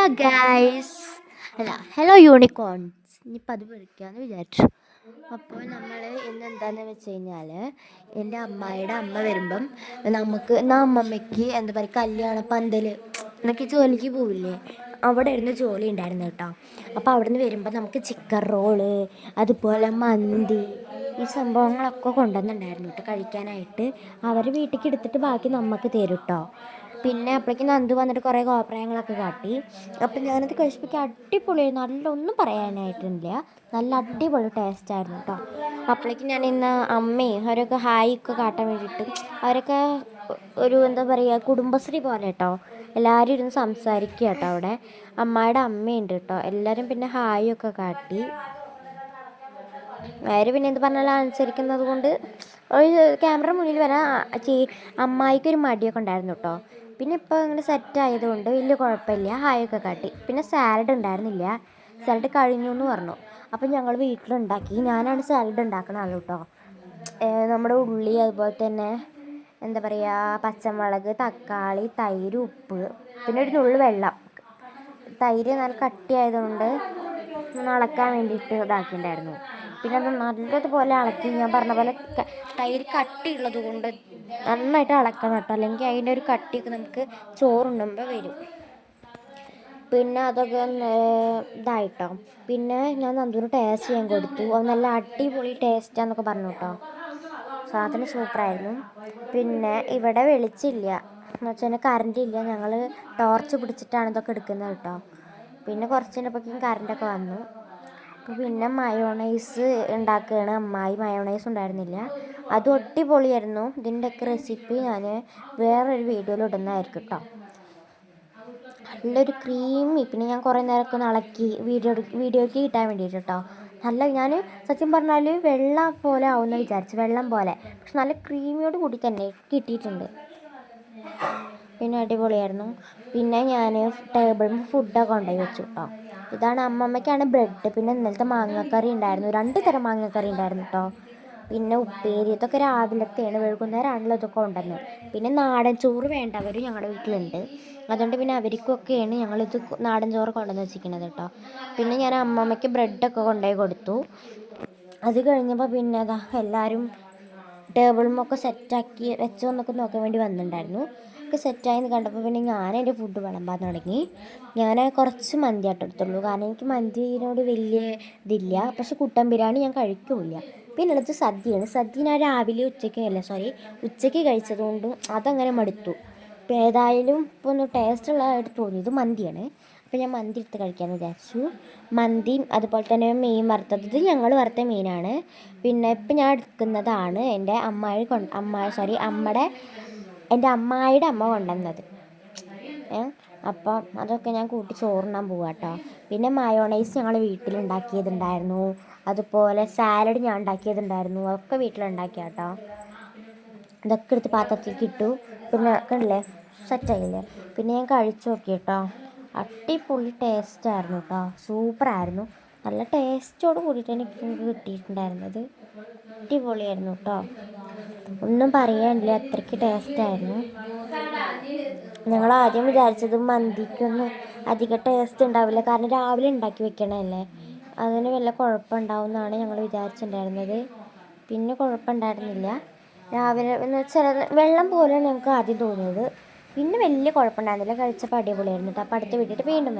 Hello guys അല്ല hello unicorns ഇനിയിപ്പോൾ അത് വിളിക്കാമെന്ന് വിചാരിച്ചു. അപ്പോൾ നമ്മൾ ഇന്ന് എന്താണെന്ന് വെച്ച് കഴിഞ്ഞാൽ എന്റെ അമ്മായിയുടെ അമ്മ വരുമ്പം നമുക്ക് എന്നാ അമ്മമ്മയ്ക്ക് എന്താ പറയുക കല്യാണ പന്തൽ എന്നൊക്കെ ജോലിക്ക് പോവില്ലേ? അവിടെ ഇരുന്ന് ജോലി ഉണ്ടായിരുന്നു കേട്ടോ. അപ്പോൾ അവിടെ നിന്ന് വരുമ്പോൾ നമുക്ക് ചിക്കൻ റോൾ അതുപോലെ മന്തി ഈ സംഭവങ്ങളൊക്കെ കൊണ്ടുവന്നിട്ടുണ്ടായിരുന്നു കേട്ടോ കഴിക്കാനായിട്ട്. അവർ വീട്ടിലേക്ക് എടുത്തിട്ട് ബാക്കി നമുക്ക് തരും കേട്ടോ. പിന്നെ അപ്പോഴേക്കും നന്ദു വന്നിട്ട് കുറേ കോപ്രായങ്ങളൊക്കെ കാട്ടി. അപ്പം ഞാനത് കഴിച്ചപ്പോൾ അടിപൊളിയായിരുന്നു നല്ല ഒന്നും പറയാനായിട്ടില്ല. നല്ല അടിപൊളി ടേസ്റ്റ് ആയിരുന്നു കേട്ടോ അപ്പോഴേക്കും ഞാൻ ഇന്ന് അമ്മയും അവരൊക്കെ ഹായ് കാട്ടാൻ വേണ്ടിയിട്ട് അവരൊക്കെ ഒരു എന്താ പറയുക കുടുംബശ്രീ പോലെ കേട്ടോ എല്ലാവരും ഇരുന്ന് സംസാരിക്കുക കേട്ടോ അവിടെ. അമ്മായിയുടെ അമ്മയുണ്ട് കേട്ടോ എല്ലാവരും പിന്നെ ഹായ് ഒക്കെ കാട്ടി. അവർ പിന്നെ എന്ത് പറഞ്ഞാലും അനുസരിക്കുന്നത് കൊണ്ട് ഒരു ക്യാമറ മുന്നിൽ വരാൻ അമ്മായിക്കൊരു മടിയൊക്കെ ഉണ്ടായിരുന്നു കേട്ടോ പിന്നെ ഇപ്പോൾ ഇങ്ങനെ സെറ്റ് ആയതുകൊണ്ട് വലിയ കുഴപ്പമില്ല ഹായൊക്കെ കാട്ടി. പിന്നെ സാലഡ് ഉണ്ടായിരുന്നില്ല. സാലഡ് കഴിഞ്ഞു എന്ന് പറഞ്ഞു. അപ്പം ഞങ്ങൾ വീട്ടിലുണ്ടാക്കി. ഞാനാണ് സാലഡ് ഉണ്ടാക്കുന്ന ആൾ കേട്ടോ നമ്മുടെ ഉള്ളി അതുപോലെ തന്നെ എന്താ പറയുക പച്ചമുളക് തക്കാളി തൈര് ഉപ്പ്. പിന്നെ ഒരു നുള്ളു വെള്ളം. തൈര് നല്ല കട്ടിയായതുകൊണ്ട് നടക്കാൻ വേണ്ടിയിട്ട് ഇതാക്കിയിട്ടുണ്ടായിരുന്നു പിന്നെ അത് നല്ലതുപോലെ ഇളക്കി ഞാൻ പറഞ്ഞ പോലെ തൈര് കട്ടിയുള്ളത് കൊണ്ട് നന്നായിട്ട് ഇളക്കണം കേട്ടോ. അല്ലെങ്കിൽ അതിന്റെ ഒരു കട്ടിയൊക്കെ നമുക്ക് ചോറുണ്ടുമ്പോൾ വരും. പിന്നെ അതൊക്കെ ഇതായിട്ടോ. പിന്നെ ഞാൻ നന്ദൂര് ടേസ്റ്റ് ചെയ്യാൻ കൊടുത്തു. അത് നല്ല അടിപൊളി ടേസ്റ്റാന്നൊക്കെ പറഞ്ഞു കേട്ടോ. സാധനം സൂപ്പറായിരുന്നു. പിന്നെ ഇവിടെ വെളിച്ചില്ല. എന്ന് വെച്ചാൽ കറണ്ട് ഇല്ല. ഞങ്ങൾ ടോർച്ച് പിടിച്ചിട്ടാണ് ഇതൊക്കെ എടുക്കുന്നത് കേട്ടോ. പിന്നെ കുറച്ച് കഴിഞ്ഞപ്പോഴേക്കും കറണ്ടൊക്കെ വന്നു. അപ്പോൾ പിന്നെ മയോണൈസ് ഉണ്ടാക്കുകയാണ് അമ്മായി മയോണൈസ് ഉണ്ടായിരുന്നില്ല. അത് അടിപൊളിയായിരുന്നു ഇതിന്റെയൊക്കെ റെസിപ്പി ഞാൻ വേറൊരു വീഡിയോയിൽ ഇടുന്നതായിരിക്കും കേട്ടോ നല്ലൊരു ക്രീമി പിന്നെ ഞാൻ കുറേ നേരമൊക്കെ ഒന്ന് ഇളക്കി വീഡിയോ വീഡിയോയ്ക്ക് കിട്ടാൻ വേണ്ടിയിട്ട് കേട്ടോ നല്ല ഞാൻ സത്യം പറഞ്ഞാൽ വെള്ളം പോലെ ആവുമെന്ന് വിചാരിച്ചു. വെള്ളം പോലെ. പക്ഷെ നല്ല ക്രീമിയോട് കൂടി തന്നെ കിട്ടിയിട്ടുണ്ട്. പിന്നെ അടിപൊളിയായിരുന്നു. പിന്നെ ഞാൻ ടേബിളിൽ ഫുഡൊക്കെ കൊണ്ടുപോയി വെച്ചു. കേട്ടോ ഇതാണ് അമ്മമ്മയ്ക്കാണ് ബ്രെഡ്. പിന്നെ ഇന്നലത്തെ മാങ്ങക്കറി ഉണ്ടായിരുന്നു. രണ്ട് തരം മാങ്ങക്കറി ഉണ്ടായിരുന്നു കേട്ടോ പിന്നെ ഉപ്പേരി. ഇതൊക്കെ രാവിലത്തെയാണ്. വൈകുന്നേരമാണല്ലോ ഇതൊക്കെ ഉണ്ടെന്ന് പിന്നെ നാടൻ ചോറ് വേണ്ടവർ ഞങ്ങളുടെ വീട്ടിലുണ്ട്. അതുകൊണ്ട് പിന്നെ അവർക്കൊക്കെയാണ് ഞങ്ങളിത് നാടൻ ചോറ് കൊണ്ടുവന്ന് വെച്ചിരിക്കുന്നത് കേട്ടോ പിന്നെ ഞാൻ അമ്മമ്മയ്ക്ക് ബ്രെഡൊക്കെ കൊണ്ടുപോയി കൊടുത്തു. അത് കഴിഞ്ഞപ്പോൾ പിന്നെ അതാ എല്ലാവരും ടേബിളുമൊക്കെ സെറ്റാക്കി വെച്ചോ എന്നൊക്കെ നോക്കാൻ വേണ്ടി വന്നിട്ടുണ്ടായിരുന്നു. ഒക്കെ സെറ്റായെന്ന് കണ്ടപ്പോൾ പിന്നെ ഞാൻ ഫുഡ് വിളമ്പാൻ തുടങ്ങി. ഞാൻ കുറച്ച് മന്തി ആട്ടോ എടുത്തുള്ളൂ. കാരണം എനിക്ക് മന്തിനോട് വലിയ ഇതില്ല. പക്ഷെ കുട്ടൻ ബിരിയാണി ഞാൻ കഴിക്കില്ല. പിന്നെ ഉള്ളത് സദ്യയാണ്. സദ്യ ഞാൻ രാവിലെ ഉച്ചയ്ക്ക് അല്ല സോറി ഉച്ചയ്ക്ക് കഴിച്ചതുകൊണ്ടും അതങ്ങനെ മടുത്തു ഇപ്പം ഏതായാലും ഇപ്പോൾ ഒന്ന് ടേസ്റ്റ് ഉള്ളതായിട്ട് തോന്നിയത് മന്തിയാണ്. അപ്പോൾ ഞാൻ മന്തി എടുത്ത് കഴിക്കാമെന്ന് വിചാരിച്ചു. മന്തിയും അതുപോലെ തന്നെ മീൻ വറുത്തത്. ഇത് ഞങ്ങൾ വറുത്ത മീനാണ്. പിന്നെ ഇപ്പം ഞാൻ എടുക്കുന്നതാണ് എന്റെ അമ്മായി കൊണ്ട് അമ്മ സോറി അമ്മയുടെ എന്റെ അമ്മായിയുടെ അമ്മ കൊണ്ടുവന്നത്. ഏ? അപ്പം അതൊക്കെ ഞാൻ കൂട്ടി ചോറുണ്ണാൻ പോവാം കേട്ടോ പിന്നെ മയോണൈസ് ഞങ്ങൾ വീട്ടിലുണ്ടാക്കിയതുണ്ടായിരുന്നു. അതുപോലെ സാലഡ് ഞാൻ ഉണ്ടാക്കിയതുണ്ടായിരുന്നു. അതൊക്കെ വീട്ടിലുണ്ടാക്കിയ കേട്ടോ ഇതൊക്കെ എടുത്ത് പാത്രത്തിലേക്ക് ഇട്ടു. പിന്നെ കണ്ടില്ലേ? സെറ്റായില്ലേ? പിന്നെ ഞാൻ കഴിച്ചു നോക്കി കേട്ടോ അടിപൊളി ടേസ്റ്റായിരുന്നു കേട്ടോ. സൂപ്പറായിരുന്നു നല്ല ടേസ്റ്റോട് കൂടിയിട്ട് എനിക്ക് കിട്ടിയിട്ടുണ്ടായിരുന്നത്. അടിപൊളിയായിരുന്നു കേട്ടോ. ഒന്നും പറയാനില്ല. അത്രയ്ക്ക് ടേസ്റ്റായിരുന്നു ഞങ്ങൾ ആദ്യം വിചാരിച്ചത് മന്തിക്കൊന്നും അധികം ടേസ്റ്റ് ഉണ്ടാവില്ല. കാരണം രാവിലെ ഉണ്ടാക്കി വെക്കണമല്ലേ അതിന് വല്ല കുഴപ്പമുണ്ടാവും ഞങ്ങൾ വിചാരിച്ചിട്ടുണ്ടായിരുന്നത്. പിന്നെ കുഴപ്പമുണ്ടായിരുന്നില്ല. രാവിലെ എന്ന് വെച്ചാൽ വെള്ളം പോലെയാണ് ഞങ്ങൾക്ക് ആദ്യം തോന്നിയത്. പിന്നെ വലിയ കുഴപ്പമുണ്ടായിരുന്നില്ല. കഴിച്ചപ്പോൾ അടിപൊളിയായിരുന്നു കേട്ടോ അപ്പോൾ അടുത്ത വീട്ടിൽ വീണ്ടും